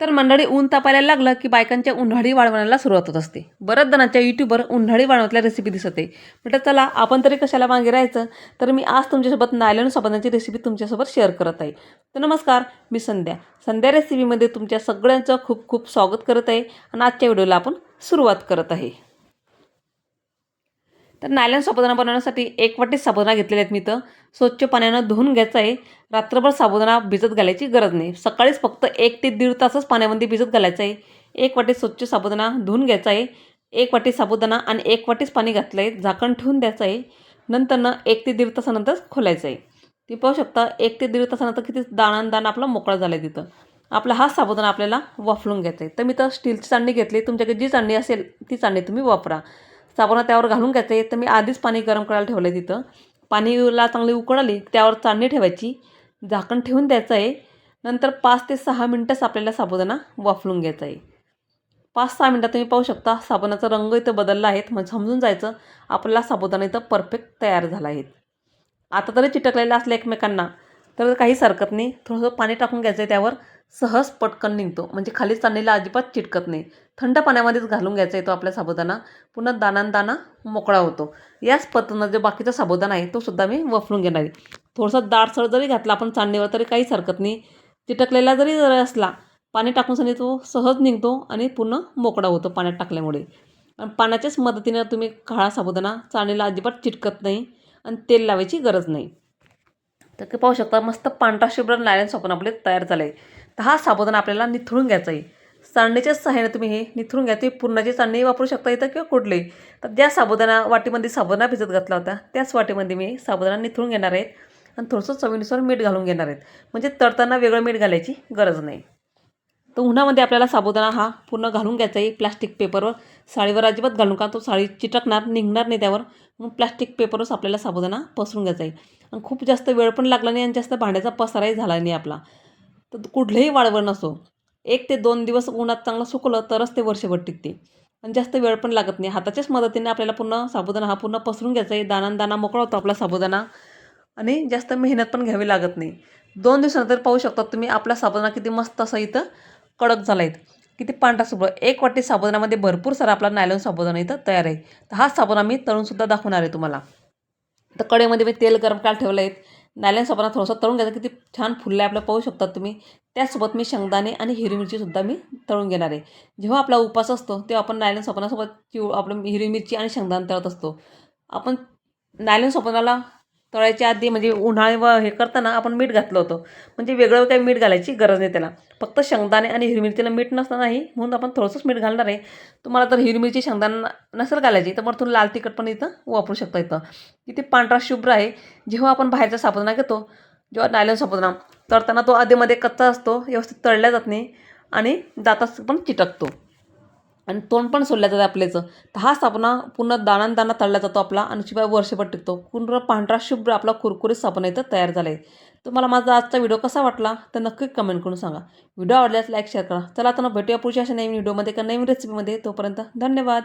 तर मंडळी ऊन तापायला लागलं की बायकांच्या उन्हाळी वाळवण्याला सुरुवात होत असते. बऱ्याच जणांच्या यूट्यूबवर उन्हाळी वाळवण्यातल्या रेसिपी दिसत आहे. म्हटलं चला आपण तरी कशाला मागे राहायचं? तर मी आज तुमच्यासोबत नायलन साबणाची रेसिपी तुमच्यासोबत शेअर करत आहे. तर नमस्कार मी संध्या. संध्या रेसिपीमध्ये तुमच्या सगळ्यांचं खूप खूप स्वागत करत आहे आणि आजच्या व्हिडिओला आपण सुरुवात करत आहे. तर नायलॉन साबुदाणा बनवण्यासाठी एक वाटी साबुदाणा घेतलेले आहेत मी तर स्वच्छ पाण्यानं धुवून घ्यायचं आहे. रात्रभर साबुदाणा भिजत घालायची गरज नाही. सकाळीच फक्त एक ते दीड तासच पाण्यामध्ये भिजत घालायचं आहे. एक वाटी स्वच्छ साबुदाणा धुवून घ्यायचा आहे. एक वाटी साबुदाणा आणि एक वाटीच पाणी घातलं आहे झाकण ठेवून द्यायचं आहे. नंतरनं एक ते दीड तासानंतर खोलायचं आहे. ती पाहू शकता एक ते दीड तासानंतर किती दाणा दाणा आपला मोकळा झाला आहे तिथं. आपला हा साबुदाणा आपल्याला वाफलून घ्यायचा आहे. तर मी तर स्टीलची चांडणी घेतली. तुमच्याकडे जी चांडणी असेल ती चांडणी तुम्ही वापरा. साबणा त्यावर घालून घ्यायचं. आहे तर मी आधीच पाणी गरम करायला ठेवलं आहे तिथं. पाणीला चांगली उकळ आली त्यावर चाळणी ठेवायची. झाकण ठेवून द्यायचं आहे. नंतर पाच ते सहा मिनटंच आपल्याला साबुदाणा वाफलून घ्यायचा आहे. पाच सहा मिनटात तुम्ही पाहू शकता साबणाचा रंग इथं बदलला आहे. मग समजून जायचं आपला साबुदाणा इथं परफेक्ट तयार झाला आहे. आता तरी चिटकलेला असल्या एकमेकांना. तर काहीच हरकत नाही. थोडंसं पाणी टाकून घ्यायचं आहे त्यावर. सहज पटकन निघतो. म्हणजे खाली चालणीला अजिबात चिटकत नाही. थंड पाण्यामध्येच घालून घ्यायचा आहे तो आपला साबुदाणा. पुन्हा दाना दाणा मोकळा होतो. याच पद्धतीनं जो बाकीचा साबुदाणा आहे तो सुद्धा मी वाफलून घेणार आहे. थोडंसं दाटसळ जरी घातला आपण चांदणीवर तरी काहीच हरकत नाही. चिटकलेला जरी जरी असला पाणी टाकून सनी तो सहज निघतो आणि पूर्ण मोकळा होतो पाण्यात टाकल्यामुळे. आणि पाण्याच्याच मदतीनं तुम्ही काळा साबुदाणा चाळणीला अजिबात चिटकत नाही आणि तेल लावायची गरज नाही. तर ते पाहू शकता मस्त पांढरा शुभ्र लायन साबण आपले तयार झालं आहे तर हा साबुदाणा आपल्याला निथळून घ्यायचा आहे चाळणीच्याच सहाय्याने तुम्ही हे निथळून घ्या. तुम्ही पूर्णाची चाळणी वापरू शकता इथं किंवा कुठली तर ज्या साबुदाणा वाटीमध्ये साबुदाणा भिजत घातला होता त्याच वाटीमध्ये मी साबुदाणा निथळून घेणार आहेत आणि थोडंसं चवीनुसार मीठ घालून घेणार आहेत. म्हणजे तळताना वेगळं मीठ घालायची गरज नाही. तर उन्हामध्ये आपल्याला साबुदाणा हा पूर्ण घालून घ्यायचा आहे प्लास्टिक पेपरवर. साळीवर अजिबात घालून का तो साळी चिटकणार निघणार नाही त्यावर. मग प्लास्टिक पेपरच आपल्याला साबुदाणा पसरून घ्यायचा आहे. आणि खूप जास्त वेळ पण लागला नाही आणि जास्त भांड्याचा पसाराही झाला नाही आपला. तर कुठलंही वाळवण नसो एक ते दोन दिवस उन्हात चांगलं सुकलं तरच ते वर्षभर टिकते. आणि जास्त वेळ पण लागत नाही. हाताच्याच मदतीने आपल्याला पूर्ण साबुदाणा हा पूर्ण पसरून घ्यायचा आहे. दाना दाना मोकळा होतो आपला साबुदाणा. आणि जास्त मेहनत पण घ्यावी लागत नाही. दोन दिवसानंतर पाहू शकता तुम्ही आपला साबुदाणा किती मस्त असा इथं कडक झाला आहे किती पांढरा शुभ्र एक वाटी साबुदाण्यामध्ये भरपूर सारा आपला नायलॉन साबुदाणा इथं तयार आहे. तर हा साबुदाणा मी तळूनसुद्धा दाखवणार आहे तुम्हाला. तर कडेमध्ये मी तेल गरम करायला ठेवलं आहे. नायलॉन साबुदाणा थोडंसं तळून घ्यायचं. किती छान फुललं आहे आपलं पाहू शकतात तुम्ही. त्यासोबत मी शेंगदाणे आणि हिरवी मिरचीसुद्धा मी तळून घेणार आहे. जेव्हा आपला उपास असतो तेव्हा आपण नायलॉन साबणासोबत चिव आपलं हिरवी मिरची आणि शेंगदाणे तळत असतो. आपण नायलॉन साबणाला तळायच्या आधी म्हणजे उन्हाळे व हे करताना आपण मीठ घातलं होतं. म्हणजे वेगळं काही मीठ घालायची गरज नाही त्याला. फक्त शेंगदाणे आणि हिरवी मिरचीला मीठ नसणार नाही म्हणून आपण थोडंसंच मीठ घालणार आहे. तुम्हाला तर हिरवी मिरची शेंगदाणा नसेल घालायची तर मग तुम्ही लाल तिखट पण इथं वापरू शकता इथं. इथे पांढरा शुभ्र आहे. जेव्हा आपण बाहेरचा साबुदाणा घेतो जेव्हा नायलॉन साबुदाणा तळताना तो आधीमध्ये कच्चा असतो व्यवस्थित तळल्या जात नाही आणि दातात पण चिटकतो. आणि तोंड पण सोडल्या जातं आपल्याचं. तर हा साबणा पूर्ण दाणा दाणा तळला जातो आपला आणि शिवाय वर्षभर टिकतो. पूर्ण पांढरा शुभ्र आपला कुरकुरीत साबण इथं तयार झाला आहे तुम्हाला माझा आजचा व्हिडिओ कसा वाटला तर नक्की कमेंट करून सांगा. व्हिडिओ आवडल्यास लाईक शेअर करा. चला आता भेटूया पुढच्या अशा नवीन व्हिडिओमध्ये का नवीन रेसिपीमध्ये तोपर्यंत धन्यवाद.